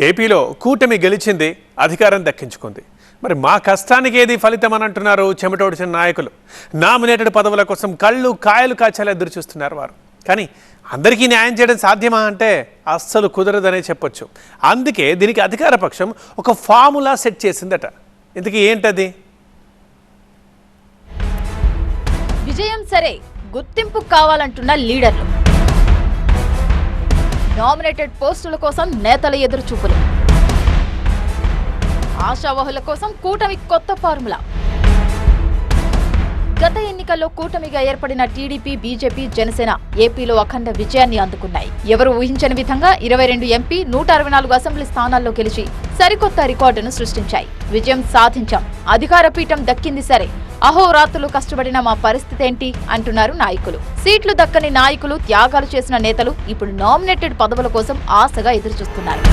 ఏపీలో కూటమి గెలిచింది అధికారం దక్కించుకుంది. మరి మా కష్టానికి ఏది ఫలితం అని అంటున్నారు చెమటోడిచిన నాయకులు. నామినేటెడ్ పదవుల కోసం కళ్ళు కాయలు కాచేలా ఎదురు చూస్తున్నారు వారు. కానీ అందరికీ న్యాయం చేయడం సాధ్యమా అంటే అస్సలు కుదరదనే చెప్పొచ్చు. అందుకే దీనికి అధికార పక్షం ఒక ఫార్ములా సెట్ చేసిందట. ఇంతకీ ఏంటది? విజయం సరే గుర్తింపు కావాలంటున్న లీడర్లు. నామినేటెడ్ పోస్టుల కోసం నేతల ఎదురు చూపులు ఆశావహుల కోసం కూటమి కొత్త ఫార్ములా. గత ఎన్నికల్లో కూటమిగా ఏర్పడిన టీడీపీ బీజేపీ జనసేన ఏపీలో అఖండ విజయాన్ని అందుకున్నాయి. ఎవరు ఊహించని విధంగా ఇరవై రెండు ఎంపీ నూట అరవై నాలుగు అసెంబ్లీ స్థానాల్లో గెలిచి సరికొత్త రికార్డును సృష్టించాయి. విజయం సాధించాం. అధికార పీఠం దక్కింది సరే. అహోరాత్రులు కష్టపడిన మా పరిస్థితి ఏంటి? అంటున్నారు నాయకులు. సీట్లు దక్కని నాయకులు త్యాగాలు చేసిన నేతలు ఇప్పుడు నామినేటెడ్ పదవుల కోసం ఆశగా ఎదురుచూస్తున్నారు.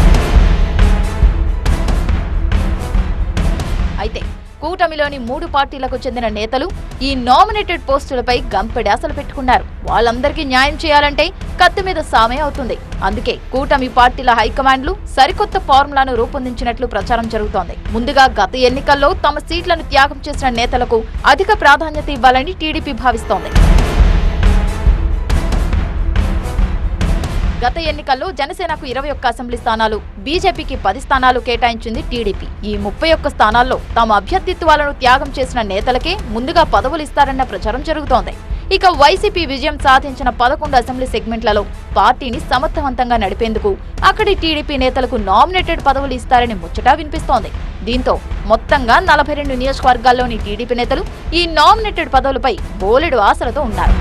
కూటమిలోని మూడు పార్టీలకు చెందిన నేతలు ఈ నామినేటెడ్ పోస్టులపై గంపెడాసలు పెట్టుకున్నారు. వాళ్ళందరికీ న్యాయం చేయాలంటే కత్తి మీద సామే అవుతుంది. అందుకే కూటమి పార్టీల హైకమాండ్లు సరికొత్త ఫార్ములాను రూపొందించినట్లు ప్రచారం జరుగుతోంది. ముందుగా గత ఎన్నికల్లో తమ సీట్లను త్యాగం చేసిన నేతలకు అధిక ప్రాధాన్యత ఇవ్వాలని టీడీపీ భావిస్తోంది. గత ఎన్నికల్లో జనసేనకు ఇరవై ఒక్క అసెంబ్లీ స్థానాలు బీజేపీకి పది స్థానాలు కేటాయించింది టీడీపీ. ఈ ముప్పై ఒక్క స్థానాల్లో తమ అభ్యర్థిత్వాలను త్యాగం చేసిన నేతలకే ముందుగా పదవులు ఇస్తారన్న ప్రచారం జరుగుతోంది. ఇక వైసీపీ విజయం సాధించిన పదకొండు అసెంబ్లీ సెగ్మెంట్లలో పార్టీని సమర్థవంతంగా నడిపేందుకు అక్కడి టీడీపీ నేతలకు నామినేటెడ్ పదవులు ఇస్తారని ముచ్చటా వినిపిస్తోంది. దీంతో మొత్తంగా నలభై రెండు నియోజకవర్గాల్లోని టీడీపీ నేతలు ఈ నామినేటెడ్ పదవులపై బోలెడు ఆశలతో ఉన్నారు.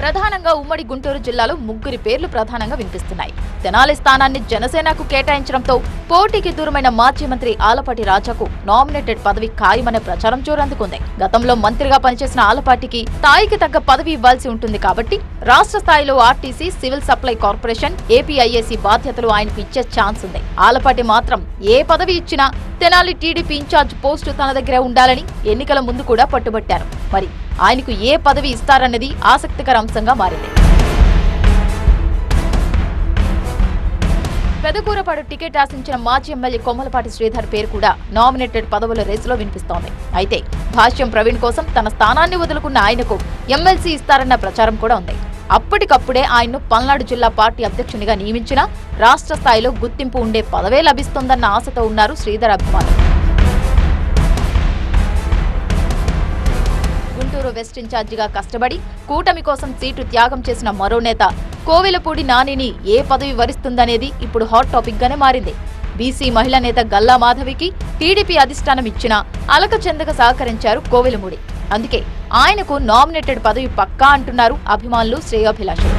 ప్రధానంగా ఉమ్మడి గుంటూరు జిల్లాలో ముగ్గురి పేర్లు ప్రధానంగా వినిపిస్తున్నాయి. తెనాలి స్థానాన్ని జనసేనకు కేటాయించడంతో పోటీకి దూరమైన మాజీ మంత్రి ఆలపాటి రాజాకు నామినేటెడ్ పదవి ఖాయమనే ప్రచారం జోరందుకుంది గతంలో మంత్రిగా పనిచేసిన ఆలపాటికి స్థాయికి తగ్గ పదవి ఇవ్వాల్సి ఉంటుంది కాబట్టి రాష్ట్ర స్థాయిలో RTC civil supply corporation APIAC బాధ్యతలు ఆయనకు ఇచ్చే ఛాన్స్ ఉంది. ఆలపాటి మాత్రం ఏ పదవి ఇచ్చినా తెనాలి టీడీపీ ఇన్ఛార్జ్ పోస్టు తన దగ్గరే ఉండాలని ఎన్నికల ముందు కూడా పట్టుబట్టారు. మరి ఆయనకు ఏ పదవి ఇస్తారన్నది ఆసక్తికర అంశంగా మారింది. పెదకూరపాడు టికెట్ ఆశించిన మాజీ ఎమ్మెల్యే కొమ్మలపాటి శ్రీధర్ పేరు కూడా నామినేటెడ్ పదవుల రేసులో వినిపిస్తోంది. అయితే భాష్యం ప్రవీణ్ కోసం తన స్థానాన్ని వదులుకున్న ఆయనకు ఎమ్మెల్సీ ఇస్తారన్న ప్రచారం కూడా ఉంది. అప్పటికప్పుడే ఆయన్ను పల్నాడు జిల్లా పార్టీ అధ్యక్షునిగా నియమించిన రాష్ట్ర స్థాయిలో గుర్తింపు ఉండే పదవే లభిస్తోందన్న ఆశతో ఉన్నారు శ్రీధర్ అభిమానులు. గుంటూరు వెస్ట్ ఇన్ఛార్జిగా కష్టపడి కూటమి కోసం సీటు త్యాగం చేసిన మరో నేత కోవెలపూడి నానిని ఏ పదవి వరిస్తుందనేది ఇప్పుడు హాట్ టాపిక్గానే మారింది. బీసీ మహిళా నేత గల్లా మాధవికి టీడీపీ అధిష్టానం ఇచ్చినా అలక చెందక సహకరించారు కోవెలమూడి. అందుకే ఆయనకు నామినేటెడ్ పదవి పక్కా అంటున్నారు అభిమానులు శ్రేయోభిలాషులు.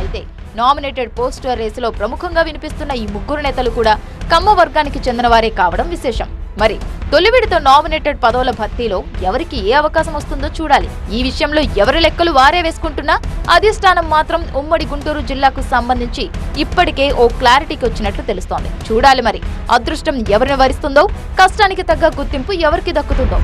అయితే నామినేటెడ్ పోస్టర్ రేసులో ప్రముఖంగా వినిపిస్తున్న ఈ ముగ్గురు నేతలు కూడా కమ్మ వర్గానికి చెందినవారే కావడం విశేషం. మరి తొలివిడితో నామినేటెడ్ పదవుల భర్తీలో ఎవరికి ఏ అవకాశం వస్తుందో చూడాలి. ఈ విషయంలో ఎవరి లెక్కలు వారే వేసుకుంటున్నా అధిష్టానం మాత్రం ఉమ్మడి గుంటూరు జిల్లాకు సంబంధించి ఇప్పటికే ఓ క్లారిటీకి వచ్చినట్లు తెలుస్తోంది. చూడాలి మరి అదృష్టం ఎవరిని వరిస్తుందో కష్టానికి తగ్గ గుర్తింపు ఎవరికి దక్కుతుందో.